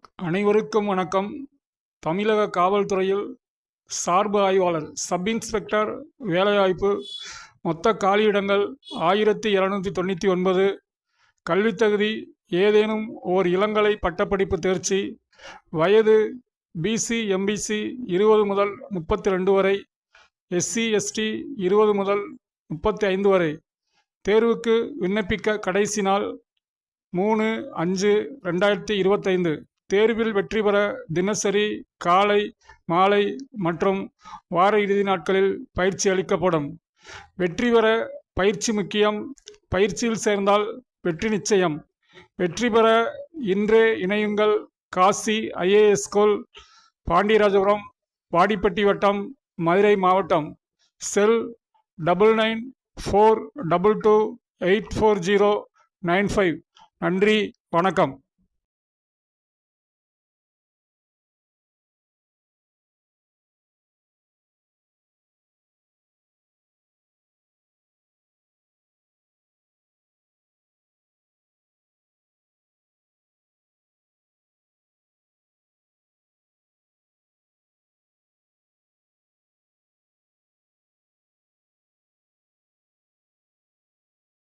அனைவருக்கும் வணக்கம். தமிழக காவல்துறையில் சார்பு ஆய்வாளர் சப் இன்ஸ்பெக்டர் வேலைவாய்ப்பு மொத்த காலியிடங்கள் ஆயிரத்தி இரநூத்தி தொண்ணூற்றி ஒன்பது. கல்வித் தகுதி ஏதேனும் ஓர் இளங்கலை பட்டப்படிப்பு தேர்ச்சி வயது பிசி எம்பிசி இருபது முதல் முப்பத்தி ரெண்டு வரை எஸ்சி எஸ்டி இருபது முதல் முப்பத்தி ஐந்து வரை. தேர்வுக்கு விண்ணப்பிக்க கடைசி நாள் மூணு அஞ்சு ரெண்டாயிரத்தி இருபத்தைந்து. தேர்வில் வெற்றி பெற தினசரி காலை மாலை மற்றும் வார இறுதி நாட்களில் பயிற்சி அளிக்கப்படும். வெற்றி பெற பயிற்சி முக்கியம். பயிற்சியில் சேர்ந்தால் வெற்றி நிச்சயம். வெற்றி பெற இன்றே இணையுங்கள். காசி ஐஏஎஸ் ஸ்கூல் பாண்டியராஜபுரம் வாடிப்பட்டி வட்டம் மதுரை மாவட்டம். Cell double nine four double two eight four zero nine five. நன்றி வணக்கம்.